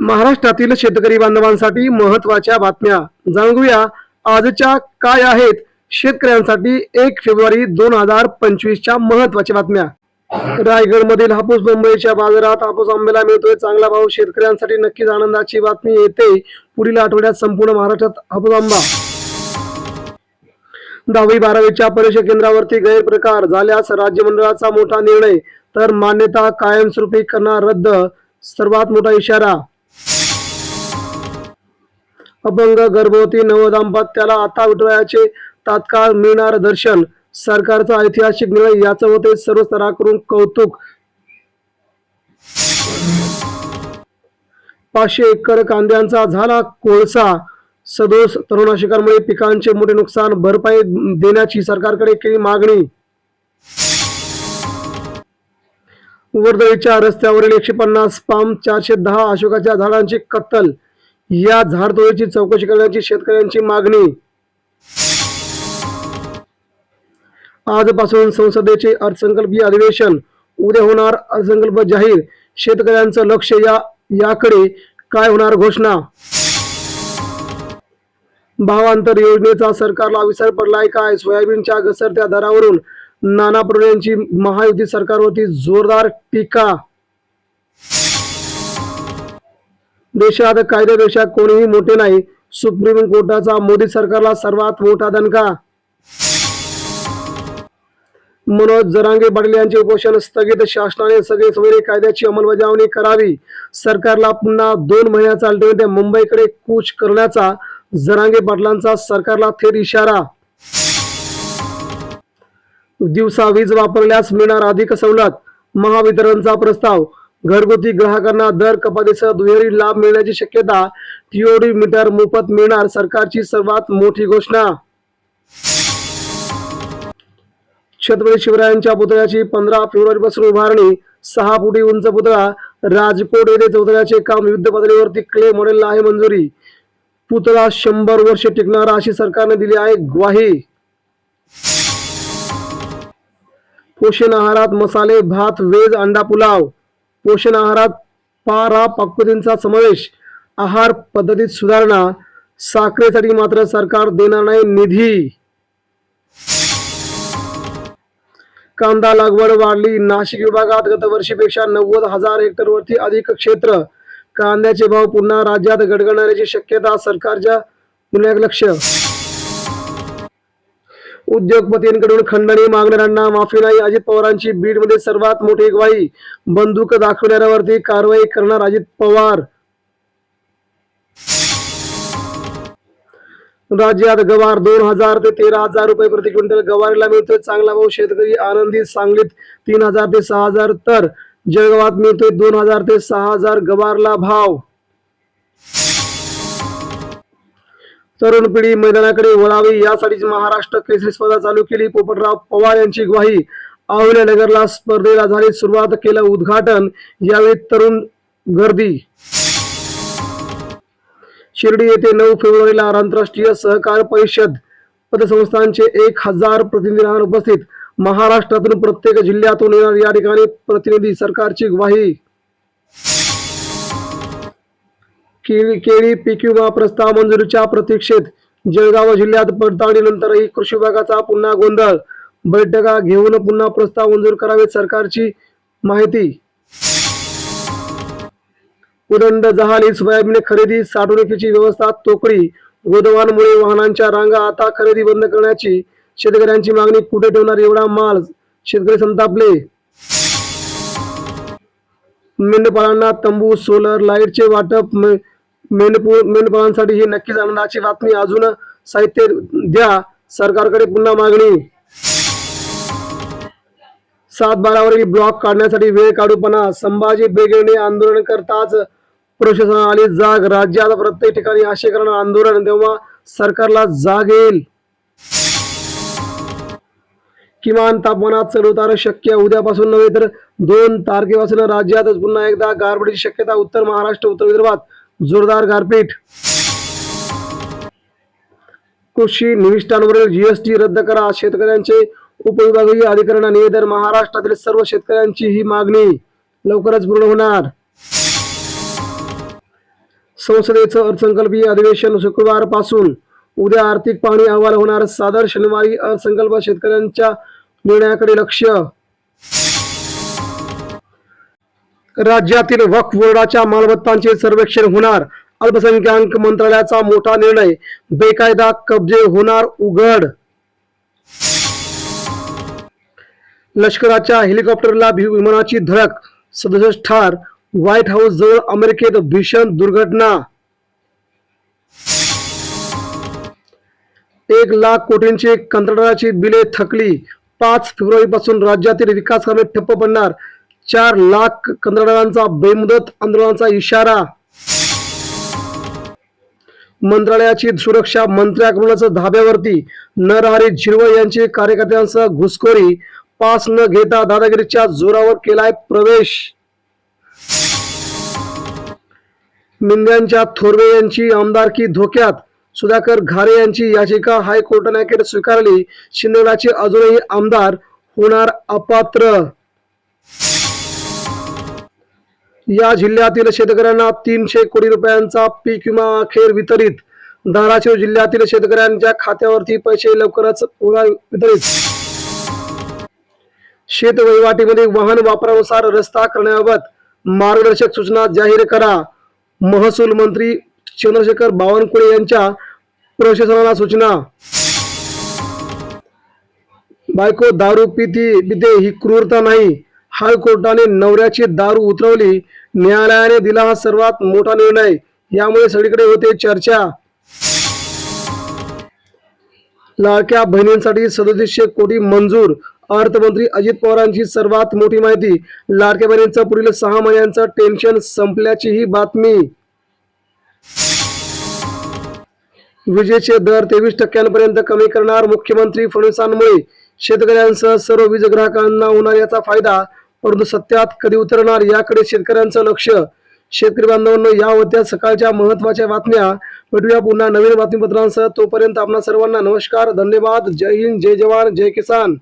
महाराष्ट्रातील शेतकरी बांधवांसाठी महत्त्वाच्या बातम्या जाणूया. आजच्या काय आहेत? शेतकऱ्यांसाठी एक फेब्रुवारी दोन हजार पंचवीसच्या महत्त्वाच्या बातम्या. रायगडमधील हापूस मुंबईच्या बाजारात हापूस आंब्याला मिळतोय चांगला भाव. शेतकऱ्यांसाठी नक्कीच आनंदाची बातमी येते. पुढील आठवड्यात संपूर्ण महाराष्ट्रात हापूस आंबा. दहावी बारावीच्या परीक्षा केंद्रावरती गैरप्रकार झाल्यास राज्य मंडळाचा मोठा निर्णय तर मान्यता कायमस्वरूपी करणार रद्द. सर्वात मोठा इशारा अपंग गर्भवती नवदाम्पत्याला आता विठुरायाचे तात्काळ मिळणार दर्शन. सरकारचा ऐतिहासिक निर्णय याचं होते सर्व स्तराकडून कौतुक. पाचशे एकर कांद्यांचा झाला कोळसा. सदोष तरुणाशिकांमुळे पिकांचे मोठे नुकसान भरपाई देण्याची सरकारकडे केली मागणी. वर्दळीच्या रस्त्यावरील एकशे पन्नास पाम चारशे दहा अशोकाच्या झाडांची कत्तल. या झाडतोडीची चौकशी करण्याची शेतकऱ्यांची मागणी. आजपासून संसदेचे अर्थसंकल्पीय अधिवेशन उद्या होणार. अर्थसंकल्प जाहीर. शेतकऱ्यांचं लक्ष या याकडे काय होणार घोषणा? भावांतर योजनेचा सरकारला विसर पडलाय काय? सोयाबीनच्या घसरत्या दरावरून नाना पटोलेंची महायुती सरकारवरती जोरदार टीका देशात कायद्यापेक्षा कोणीही मोठे नाही. सुप्रीम कोर्टाचा मोदी सरकारला सर्वात मोठा दणका. मनोज जरांगे पाटील यांचे उपोषण स्थगित शासनाने सगळे सोयरे कायद्याची अंमलबजावणी करावी. सरकारला पुन्हा दोन महिन्याचा अल्टिमेटम मुंबईकडे कूच करण्याचा जरांगे पाटलांचा सरकारला थेट इशारा. दिवसा वीज वापरल्यास मिळणार अधिक सवलत. महावितरणचा प्रस्ताव. घरगुती ग्राहकांना दर कपातीसह दुहेरी लाभ मिळण्याची शक्यता टीओडी मीटर मोफत मिळणार सरकारची सर्वात मोठी घोषणा. छत्रपती शिवरायांच्या पुतळ्याची पंधरा फेब्रुवारी पासून उभारणी सहा फुटी उंच पुतळा राजकोट येथे पुतळ्याचे काम युद्ध पातळीवरती क्ले मॉडेलला आहे मंजुरी. पुतळा शंभर वर्ष टिकणारा अशी सरकारने दिली आहे ग्वाही. पोषण आहारात मसाले भात वेज अंडा पुलाव. पोषण आहारात पारा पाककृतींचा समावेश आहार पद्धतीत सुधारणा साखरेसाठी मात्र सरकार देणार नाही निधी. कांदा लागवड वाढली. नाशिक विभागात गतवर्षीपेक्षा नव्वद हजार हेक्टरवरती अधिक क्षेत्र. कांद्याचे भाव पुन्हा राज्यात गडगडण्याची शक्यता सरकारच्या पुण्याक लक्ष उद्योगपतींकडून खंडणी मागणाऱ्यांना माफी नाही. अजित पवारांची बीडमध्ये सर्वात मोठी ग्वाही. बंदूक दाखवणाऱ्यावरती कारवाई करणार अजित पवार. राज्यात गवार दोन हजार ते तेरा हजार रुपये प्रति क्विंटल गवारीला मिळतोय चांगला भाऊ शेतकरी आनंदी सांगलीत तीन हजार ते सहा हजार तर जळगावात मिळतोय दोन हजार ते सहा हजार गवारला भाव. तरुण पिढी मैदानाकडे वळावी यासाठीच महाराष्ट्र केसरी स्पर्धा चालू केली. पोपटराव पवार यांची ग्वाही अहिल्यानगरला स्पर्धेला झाली सुरुवात केलं उद्घाटन. यावेळी तरुण गर्दी. शिर्डी येथे नऊ फेब्रुवारीला आंतरराष्ट्रीय सहकार परिषद पतसंस्थांचे एक हजार प्रतिनिधी राहणार उपस्थित. महाराष्ट्रातून प्रत्येक जिल्ह्यातून येणार या ठिकाणी प्रतिनिधी सरकारची ग्वाही. केळी केळी पीक विमा प्रस्ताव मंजुरीच्या प्रतीक्षेत जळगाव जिल्ह्यात पडताळणीनंतरही कृषी विभागाचा पुन्हा गोंधळ. बैठका घेऊन पुन्हा प्रस्ताव मंजूर करावेत सरकारची माहिती. उदंड जहाली सोयाबीन खरेदी साठवणुकीची व्यवस्था तोकडी. गोदवांमुळे वाहनांच्या रांगा आता खरेदी बंद करण्याची शेतकऱ्यांची मागणी कुठे ठेवणार एवढा माल शेतकरी संतापले? मेंढपाळांना तंबू सोलर लाईटचे वाटप मे- मेंढपू मेंढपाळांसाठी ही नक्कीच आनंदाची बातमी अजून साहित्य द्या. सरकारकडे पुन्हा मागणी. सात बारावरील ब्लॉक काढण्यासाठी वेळ काढूपणा संभाजी ब्रिगेडने आंदोलन करताच प्रशासना आली जाग. राज्यात प्रत्येक ठिकाणी असे करणार आंदोलन. तेव्हा सरकारला जाग येईल. किमान तापमानात चढउतार शक्य. उद्यापासून नव्हे तर दोन तारखेपासून राज्यातच पुन्हा एकदा गारपडीची शक्यता. उत्तर महाराष्ट्र उत्तर विदर्भात जोरदार गारपीट. कृषी निविष्ठांवरील जीएसटी रद्द करा. शेतकऱ्यांचे उपविभागीय अधिकाऱ्यांना निवेदन. महाराष्ट्रातील सर्व शेतकऱ्यांची ही मागणी लवकरच पूर्ण होणार. संसदेचं अर्थसंकल्पीय अधिवेशन शुक्रवारपासून उद्या आर्थिक पाहणी अहवाल होणार. सादर शनिवारी अर्थसंकल्प शेतकऱ्यांच्या निर्णयाकडे लक्ष राज्यातील वक्फ बोर्डाच्या मालमत्तांचे सर्वेक्षण होणार. अल्पसंख्याक मंत्रालयाचा मोठा निर्णय बेकायदा कब्जे होणार उघड. लष्कराच्या हेलिकॉप्टरला विमानाची धडक सदुसष्ट ठार व्हाईट हाऊस जवळ अमेरिकेत भीषण दुर्घटना. एक लाख कोटींची कंत्राटाची बिले थकली. पाच फेब्रुवारी पासून राज्यातील विकास कामे ठप्प पडणार. चार लाख कंत्राटदारांचा बेमुदत आंदोलनाचा इशारा. मंत्रालयाची सुरक्षा मंत्र्याकडूनच धाब्यावरती नरहरी झिरवळ यांची कार्यकर्त्यांसह घुसखोरी पास न घेता दादागिरीच्या जोरावर केलाय प्रवेश. मिंद्यांच्या थोरवे यांची आमदारकी धोक्यात. सुधाकर घारे यांची याचिका हायकोर्टाने स्वीकारली. शिंदेगडाचे अजूनही आमदार होणार अपात्र. या जिल्ह्यातील शेतकऱ्यांना तीनशे कोटी रुपयांचा पीक विमा अखेर वितरित. धाराशिव जिल्ह्यातील शेतकऱ्यांच्या खात्यावरती पैसे लवकरच होणार वितरित. शेत वहिवाटीमध्ये वाहन वापरानुसार रस्ता करण्याबाबत मार्गदर्शक सूचना जाहीर करा. महसूल मंत्री चंद्रशेखर बावनकुळे यांच्या प्रशासनाला सूचना. बायको दारू पिती पिते ही क्रूरता नाही. हायकोर्टाने नवऱ्याची दारू उतरवली. न्यायालयाने दिला हा सर्वात मोठा निर्णय. यामुळे सगळीकडे होते चर्चा. लाडक्या बहिणींसाठी सदतीसशे कोटी मंजूर. अर्थमंत्री अजित पवारांची सर्वात मोठी माहिती. लाडक्या बहिणींचं पुढील सहा महिन्यांचं टेन्शन संपल्याची ही बातमी. विजेचे दर तेवीस टक्क्यांपर्यंत कमी करणार मुख्यमंत्री फडणवीसांमुळे शेतकऱ्यांसह सर्व वीज ग्राहकांना होणार याचा फायदा. परंतु सत्यात कधी उतरणार याकडे शेतकऱ्यांचं लक्ष. शेतकरी बांधवांनो या होत्या सकाळच्या महत्त्वाच्या बातम्या भेटूया पुन्हा नवीन बातमीपत्रांसह. तोपर्यंत आपणा सर्वांना नमस्कार धन्यवाद. जय हिंद जय जवान जय किसान.